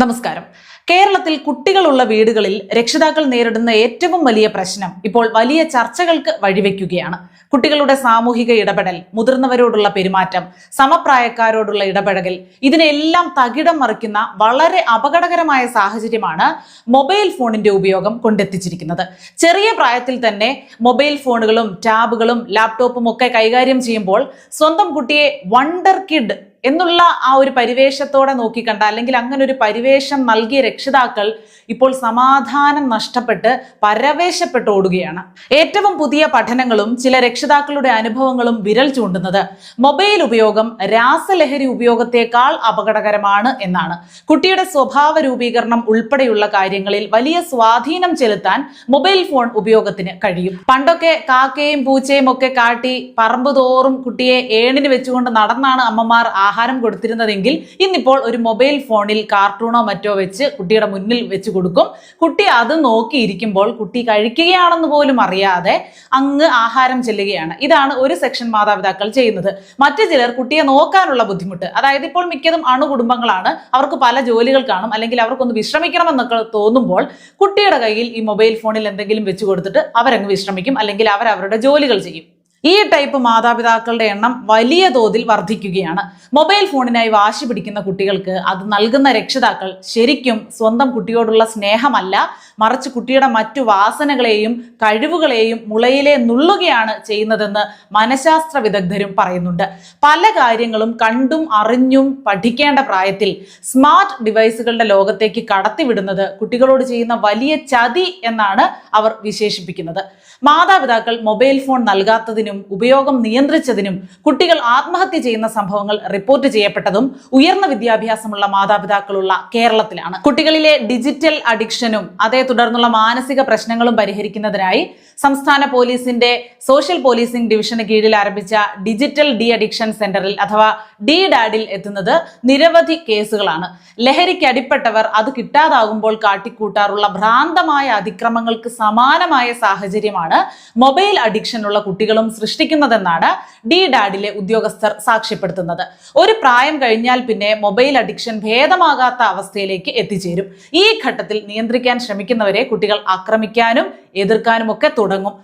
നമസ്കാരം. കേരളത്തിൽ കുട്ടികളുള്ള വീടുകളിൽ രക്ഷിതാക്കൾ നേരിടുന്ന ഏറ്റവും വലിയ പ്രശ്നം ഇപ്പോൾ വലിയ ചർച്ചകൾക്ക് വഴിവെക്കുകയാണ്. കുട്ടികളുടെ സാമൂഹിക ഇടപെടൽ മുതിർന്നവരോടുള്ള പെരുമാറ്റം സമപ്രായക്കാരോടുള്ള ഇടപഴകൽ ഇതിനെല്ലാം തകിടം മറിക്കുന്ന വളരെ അപകടകരമായ സാഹചര്യമാണ് മൊബൈൽ ഫോണിന്റെ ഉപയോഗം കൊണ്ടെത്തിച്ചിരിക്കുന്നത്. ചെറിയ പ്രായത്തിൽ തന്നെ മൊബൈൽ ഫോണുകളും ടാബുകളും ലാപ്ടോപ്പും ഒക്കെ കൈകാര്യം ചെയ്യുമ്പോൾ സ്വന്തം കുട്ടിയെ വണ്ടർ കിഡ് എന്നുള്ള ആ ഒരു പരിവേഷത്തോടെ നോക്കിക്കണ്ട അല്ലെങ്കിൽ അങ്ങനെ ഒരു പരിവേഷം നൽകിയ രക്ഷിതാക്കൾ ഇപ്പോൾ സമാധാനം നഷ്ടപ്പെട്ട് പരവേശപ്പെട്ട് ഓടുകയാണ്. ഏറ്റവും പുതിയ പഠനങ്ങളും ചില രക്ഷിതാക്കളുടെ അനുഭവങ്ങളും വിരൽ ചൂണ്ടുന്നത് മൊബൈൽ ഉപയോഗം രാസലഹരി ഉപയോഗത്തെക്കാൾ അപകടകരമാണ് എന്നാണ്. കുട്ടിയുടെ സ്വഭാവ രൂപീകരണം ഉൾപ്പെടെയുള്ള കാര്യങ്ങളിൽ വലിയ സ്വാധീനം ചെലുത്താൻ മൊബൈൽ ഫോൺ ഉപയോഗത്തിന് കഴിയും. പണ്ടൊക്കെ കാക്കയും പൂച്ചയും ഒക്കെ കാട്ടി പറമ്പ് തോറും കുട്ടിയെ ഏണിന് വെച്ചുകൊണ്ട് നടന്നാണ് അമ്മമാർ ആഹാരം കൊടുത്തിരുന്നതെങ്കിൽ ഇന്നിപ്പോൾ ഒരു മൊബൈൽ ഫോണിൽ കാർട്ടൂണോ മറ്റോ വെച്ച് കുട്ടിയുടെ മുന്നിൽ വെച്ച് കൊടുക്കും. കുട്ടി അത് നോക്കിയിരിക്കുമ്പോൾ കുട്ടി കഴിക്കുകയാണെന്ന് പോലും അറിയാതെ അങ്ങ് ആഹാരം ചെല്ലുകയാണ്. ഇതാണ് ഒരു സെക്ഷൻ മാതാപിതാക്കൾ ചെയ്യുന്നത്. മറ്റു ചിലർ കുട്ടിയെ നോക്കാനുള്ള ബുദ്ധിമുട്ട്. അതായത് ഇപ്പോൾ മിക്കതും അണുകുടുംബങ്ങളാണ്. അവർക്ക് പല ജോലികൾ കാണും. അല്ലെങ്കിൽ അവർക്കൊന്ന് വിശ്രമിക്കണമെന്നൊക്കെ തോന്നുമ്പോൾ കുട്ടിയുടെ കയ്യിൽ ഈ മൊബൈൽ ഫോണിൽ എന്തെങ്കിലും വെച്ച് കൊടുത്തിട്ട് അവരങ്ങ് വിശ്രമിക്കും. അല്ലെങ്കിൽ അവർ അവരുടെ ജോലികൾ ചെയ്യും. ഈ ടൈപ്പ് മാതാപിതാക്കളുടെ എണ്ണം വലിയ തോതിൽ വർദ്ധിക്കുകയാണ്. മൊബൈൽ ഫോണിനായി വാശി പിടിക്കുന്ന കുട്ടികൾക്ക് അത് നൽകുന്ന രക്ഷിതാക്കൾ ശരിക്കും സ്വന്തം കുട്ടിയോടുള്ള സ്നേഹമല്ല. മറിച്ച് കുട്ടിയുടെ മറ്റു വാസനകളെയും കഴിവുകളെയും മുളയിലെ നുള്ളുകയാണ് ചെയ്യുന്നതെന്ന് മനഃശാസ്ത്ര വിദഗ്ധരും പറയുന്നുണ്ട്. പല കാര്യങ്ങളും കണ്ടും അറിഞ്ഞും പഠിക്കേണ്ട പ്രായത്തിൽ സ്മാർട്ട് ഡിവൈസുകളുടെ ലോകത്തേക്ക് കടത്തിവിടുന്നത് കുട്ടികളോട് ചെയ്യുന്ന വലിയ ചതി എന്നാണ് അവർ വിശേഷിപ്പിക്കുന്നത്. മാതാപിതാക്കൾ മൊബൈൽ ഫോൺ നൽകാത്തതിനും ഉപയോഗം നിയന്ത്രിച്ചതിനും കുട്ടികൾ ആത്മഹത്യ ചെയ്യുന്ന സംഭവങ്ങൾ റിപ്പോർട്ട് ചെയ്യപ്പെട്ടതും ഉയർന്ന വിദ്യാഭ്യാസമുള്ള മാതാപിതാക്കളുള്ള കേരളത്തിലാണ്. കുട്ടികളിലെ ഡിജിറ്റൽ അഡിക്ഷനും അതേ തുടർന്നുള്ള മാനസിക പ്രശ്നങ്ങളും പരിഹരിക്കുന്നതിനായി സംസ്ഥാന പോലീസിന്റെ സോഷ്യൽ പോലീസിംഗ് ഡിവിഷന് കീഴിൽ ആരംഭിച്ച ഡിജിറ്റൽ ഡി അഡിക്ഷൻ സെന്ററിൽ അഥവാ ഡി ഡാഡിൽ എത്തുന്നത് നിരവധി കേസുകളാണ്. ലഹരിക്ക് അടിപ്പെട്ടവർ അത് കിട്ടാതാകുമ്പോൾ കാട്ടിക്കൂട്ടാറുള്ള ഭ്രാന്തമായ അതിക്രമങ്ങൾക്ക് സമാനമായ സാഹചര്യമാണ് മൊബൈൽ അഡിക്ഷനുള്ള കുട്ടികളും സൃഷ്ടിക്കുന്നതെന്നാണ് ഡി ഡാഡിലെ ഉദ്യോഗസ്ഥർ സാക്ഷ്യപ്പെടുത്തുന്നത്. ഒരു പ്രായം കഴിഞ്ഞാൽ പിന്നെ മൊബൈൽ അഡിക്ഷൻ ഭേദമാകാത്ത അവസ്ഥയിലേക്ക് എത്തിച്ചേരും. ഈ ഘട്ടത്തിൽ നിയന്ത്രിക്കാൻ ശ്രമിക്കുന്നവരെ കുട്ടികൾ ആക്രമിക്കാനും എതിർക്കാനും ഒക്കെ തുടങ്ങും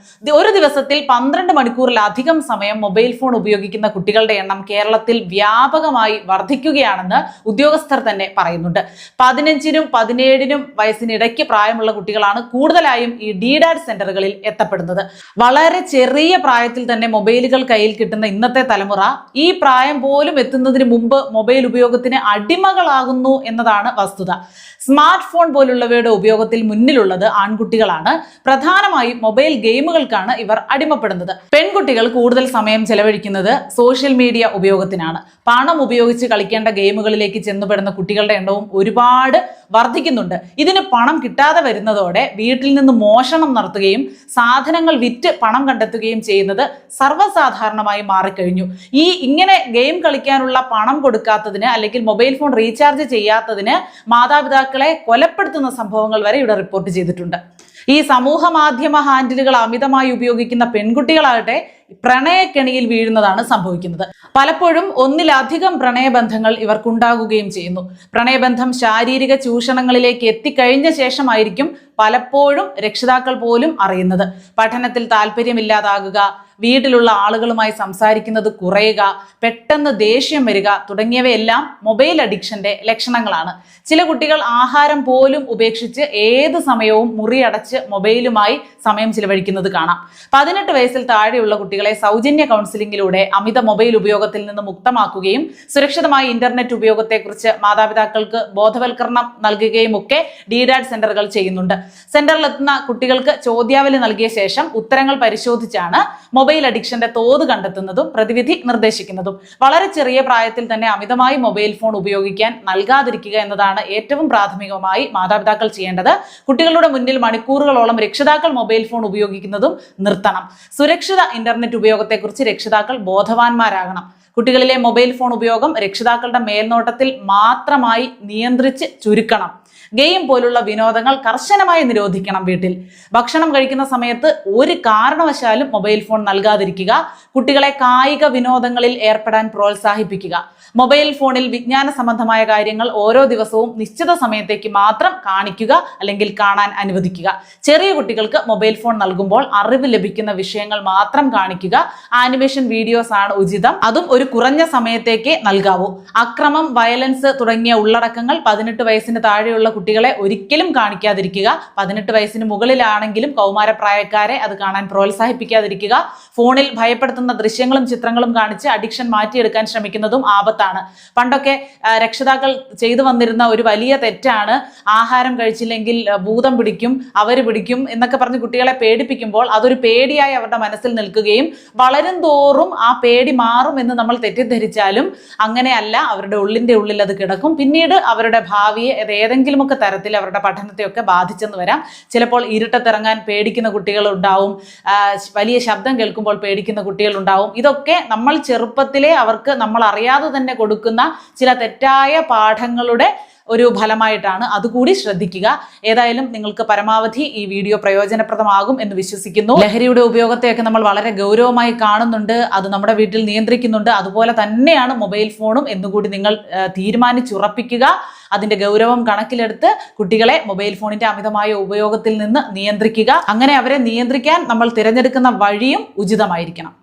ഒരു ദിവസത്തിൽ പന്ത്രണ്ട് മണിക്കൂറിലധികം സമയം മൊബൈൽ ഫോൺ ഉപയോഗിക്കുന്ന കുട്ടികളുടെ എണ്ണം കേരളത്തിൽ വ്യാപകമായി വർദ്ധിക്കുകയാണെന്ന് ഉദ്യോഗസ്ഥർ തന്നെ പറയുന്നുണ്ട്. പതിനഞ്ചിനും പതിനേഴിനും വയസ്സിനിടയ്ക്ക് പ്രായമുള്ള കുട്ടികളാണ് കൂടുതലായും ഈ ഡിഡാഡ് സെന്ററുകളിൽ എത്തപ്പെടുന്നത്. വളരെ ചെറിയ പ്രായത്തിൽ തന്നെ മൊബൈലുകൾ കയ്യിൽ കിട്ടുന്ന ഇന്നത്തെ തലമുറ ഈ പ്രായം പോലും എത്തുന്നതിന് മുമ്പ് മൊബൈൽ ഉപയോഗത്തിന് അടിമകളാകുന്നു എന്നതാണ് വസ്തുത. സ്മാർട്ട് ഫോൺ പോലുള്ളവയുടെ ഉപയോഗത്തിൽ മുന്നിലുള്ളത് ആൺകുട്ടികളാണ്. പ്രധാനമായും മൊബൈൽ ഗെയിമുകൾക്കാണ് ഇവർ അടിമപ്പെടുന്നത്. പെൺകുട്ടികൾ കൂടുതൽ സമയം ചെലവഴിക്കുന്നത് സോഷ്യൽ മീഡിയ ഉപയോഗത്തിനാണ്. പണം ഉപയോഗിച്ച് കളിക്കേണ്ട ഗെയിമുകളിലേക്ക് ചെന്നുപെടുന്ന കുട്ടികളുടെ എണ്ണവും ഒരുപാട് വർദ്ധിക്കുന്നുണ്ട്. ഇതിന് പണം കിട്ടാതെ വരുന്നതോടെ വീട്ടിൽ നിന്ന് മോഷണം നടത്തുകയും സാധനങ്ങൾ വിറ്റ് പണം കണ്ടെത്തുകയും ചെയ്യുന്നത് സർവസാധാരണമായി മാറിക്കഴിഞ്ഞു. ഈ ഇങ്ങനെ ഗെയിം കളിക്കാനുള്ള പണം കൊടുക്കാത്തതിന് അല്ലെങ്കിൽ മൊബൈൽ ഫോൺ റീചാർജ് ചെയ്യാത്തതിന് മാതാപിതാക്കളെ കൊലപ്പെടുത്തുന്ന സംഭവങ്ങൾ വരെ ഇവിടെ റിപ്പോർട്ട് ചെയ്തിട്ടുണ്ട്. ഈ സമൂഹ മാധ്യമ ഹാൻഡിലുകൾ അമിതമായി ഉപയോഗിക്കുന്ന പെൺകുട്ടികളാകട്ടെ പ്രണയക്കെണിയിൽ വീഴുന്നതാണ് സംഭവിക്കുന്നത്. പലപ്പോഴും ഒന്നിലധികം പ്രണയബന്ധങ്ങൾ ഇവർക്കുണ്ടാകുകയും ചെയ്യുന്നു. പ്രണയബന്ധം ശാരീരിക ചൂഷണങ്ങളിലേക്ക് എത്തിക്കഴിഞ്ഞ ശേഷമായിരിക്കും പലപ്പോഴും രക്ഷിതാക്കൾ പോലും അറിയുന്നത്. പഠനത്തിൽ താല്പര്യമില്ലാതാകുക വീട്ടിലുള്ള ആളുകളുമായി സംസാരിക്കുന്നത് കുറയുക പെട്ടെന്ന് ദേഷ്യം വരിക തുടങ്ങിയവയെല്ലാം മൊബൈൽ അഡിക്ഷന്റെ ലക്ഷണങ്ങളാണ്. ചില കുട്ടികൾ ആഹാരം പോലും ഉപേക്ഷിച്ച് ഏത് സമയവും മുറിയടച്ച് മൊബൈലുമായി സമയം ചിലവഴിക്കുന്നത് കാണാം. പതിനെട്ട് വയസ്സിൽ താഴെയുള്ള കുട്ടികളെ സൗജന്യ കൗൺസിലിംഗിലൂടെ അമിത മൊബൈൽ ഉപയോഗത്തിൽ നിന്ന് മുക്തമാക്കുകയും സുരക്ഷിതമായ ഇന്റർനെറ്റ് ഉപയോഗത്തെക്കുറിച്ച് മാതാപിതാക്കൾക്ക് ബോധവൽക്കരണം നൽകുകയും ഒക്കെ ഡിഡാഡ് സെന്ററുകൾ ചെയ്യുന്നുണ്ട്. സെന്ററിലെത്തുന്ന കുട്ടികൾക്ക് ചോദ്യാവലി നൽകിയ ശേഷം ഉത്തരങ്ങൾ പരിശോധിച്ചാണ് മൊബൈൽ അഡിക്ഷന്റെ തോത് കണ്ടെത്തുന്നതും പ്രതിവിധി നിർദ്ദേശിക്കുന്നതും. വളരെ ചെറിയ പ്രായത്തിൽ തന്നെ അമിതമായി മൊബൈൽ ഫോൺ ഉപയോഗിക്കാൻ നൽകാതിരിക്കുക എന്നതാണ് ഏറ്റവും പ്രാഥമികമായി മാതാപിതാക്കൾ ചെയ്യേണ്ടത്. കുട്ടികളുടെ മുന്നിൽ മണിക്കൂറുകളോളം രക്ഷിതാക്കൾ മൊബൈൽ ഫോൺ ഉപയോഗിക്കുന്നതും നിർത്തണം. സുരക്ഷിത ഇന്റർനെറ്റ് ഉപയോഗത്തെക്കുറിച്ച് രക്ഷിതാക്കൾ ബോധവാന്മാരാകണം. കുട്ടികളിലെ മൊബൈൽ ഫോൺ ഉപയോഗം രക്ഷിതാക്കളുടെ മേൽനോട്ടത്തിൽ മാത്രമായി നിയന്ത്രിച്ച് ചുരുക്കണം. ഗെയിം പോലുള്ള വിനോദങ്ങൾ കർശനമായി നിരോധിക്കണം വീട്ടിൽ. ഭക്ഷണം കഴിക്കുന്ന സമയത്ത് ഒരു കാരണവശാലും മൊബൈൽ ഫോൺ നൽകാതിരിക്കുക. കുട്ടികളെ കായിക വിനോദങ്ങളിൽ ഏർപ്പെടാൻ പ്രോത്സാഹിപ്പിക്കുക. മൊബൈൽ ഫോണിൽ വിജ്ഞാന സംബന്ധമായ കാര്യങ്ങൾ ഓരോ ദിവസവും നിശ്ചിത സമയത്തേക്ക് മാത്രം കാണിക്കുക അല്ലെങ്കിൽ കാണാൻ അനുവദിക്കുക. ചെറിയ കുട്ടികൾക്ക് മൊബൈൽ ഫോൺ നൽകുമ്പോൾ അറിവ് ലഭിക്കുന്ന വിഷയങ്ങൾ മാത്രം കാണിക്കുക. ആനിമേഷൻ വീഡിയോസ് ആണ് ഉചിതം. അതും ഒരു കുറഞ്ഞ സമയത്തേക്ക് നൽകാവൂ. അക്രമം വയലൻസ് തുടങ്ങിയ ഉള്ളടക്കങ്ങൾ പതിനെട്ട് വയസ്സിന് താഴെയുള്ള കുട്ടികളെ ഒരിക്കലും കാണിക്കാതിരിക്കുക. പതിനെട്ട് വയസ്സിന് മുകളിലാണെങ്കിലും കൗമാരപ്രായക്കാരെ അത് കാണാൻ പ്രോത്സാഹിപ്പിക്കാതിരിക്കുക. ഫോണിൽ ഭയപ്പെടുത്തുന്ന ദൃശ്യങ്ങളും ചിത്രങ്ങളും കാണിച്ച് അഡിക്ഷൻ മാറ്റിയെടുക്കാൻ ശ്രമിക്കുന്നതും ആപത്താണ്. പണ്ടൊക്കെ രക്ഷിതാക്കൾ ചെയ്തു വന്നിരുന്ന ഒരു വലിയ തെറ്റാണ്. ആഹാരം കഴിച്ചില്ലെങ്കിൽ ഭൂതം പിടിക്കും അവർ പിടിക്കും എന്നൊക്കെ പറഞ്ഞ് കുട്ടികളെ പേടിപ്പിക്കുമ്പോൾ അതൊരു പേടിയായി അവരുടെ മനസ്സിൽ നിൽക്കുകയും വളരും തോറും ആ പേടി മാറും എന്ന് നമ്മൾ തെറ്റിദ്ധരിച്ചാലും അങ്ങനെയല്ല അവരുടെ ഉള്ളിന്റെ ഉള്ളിൽ അത് കിടക്കും. പിന്നീട് അവരുടെ ഭാവിയെ അത് ഏതെങ്കിലുമൊക്കെ തരത്തിൽ അവരുടെ പഠനത്തെയൊക്കെ ബാധിച്ചെന്ന് വരാം. ചിലപ്പോൾ ഇരുട്ടത്തിറങ്ങാൻ പേടിക്കുന്ന കുട്ടികളുണ്ടാവും. വലിയ ശബ്ദം കേൾക്കുമ്പോൾ പേടിക്കുന്ന കുട്ടികളുണ്ടാവും. ഇതൊക്കെ നമ്മൾ ചെറുപ്പത്തിലെ അവർക്ക് നമ്മൾ അറിയാതെ തന്നെ കൊടുക്കുന്ന ചില തെറ്റായ പാഠങ്ങളുടെ ഒരു ഫലമായിട്ടാണ് അതുകൂടി ശ്രദ്ധിക്കുക. ഏതായാലും നിങ്ങൾക്ക് പരമാവധി ഈ വീഡിയോ പ്രയോജനപ്രദമാകും എന്ന് വിശ്വസിക്കുന്നു. ലഹരിയുടെ ഉപയോഗത്തെയൊക്കെ നമ്മൾ വളരെ ഗൗരവമായി കാണുന്നുണ്ട്. അത് നമ്മുടെ വീട്ടിൽ നിയന്ത്രിക്കുന്നുണ്ട്. അതുപോലെ തന്നെയാണ് മൊബൈൽ ഫോണും എന്നുകൂടി നിങ്ങൾ തീരുമാനിച്ചുറപ്പിക്കുക. അതിന്റെ ഗൗരവം കണക്കിലെടുത്ത് കുട്ടികളെ മൊബൈൽ ഫോണിന്റെ അമിതമായ ഉപയോഗത്തിൽ നിന്ന് നിയന്ത്രിക്കുക. അങ്ങനെ അവരെ നിയന്ത്രിക്കാൻ നമ്മൾ തിരഞ്ഞെടുക്കുന്ന വഴിയും ഉചിതമായിരിക്കണം.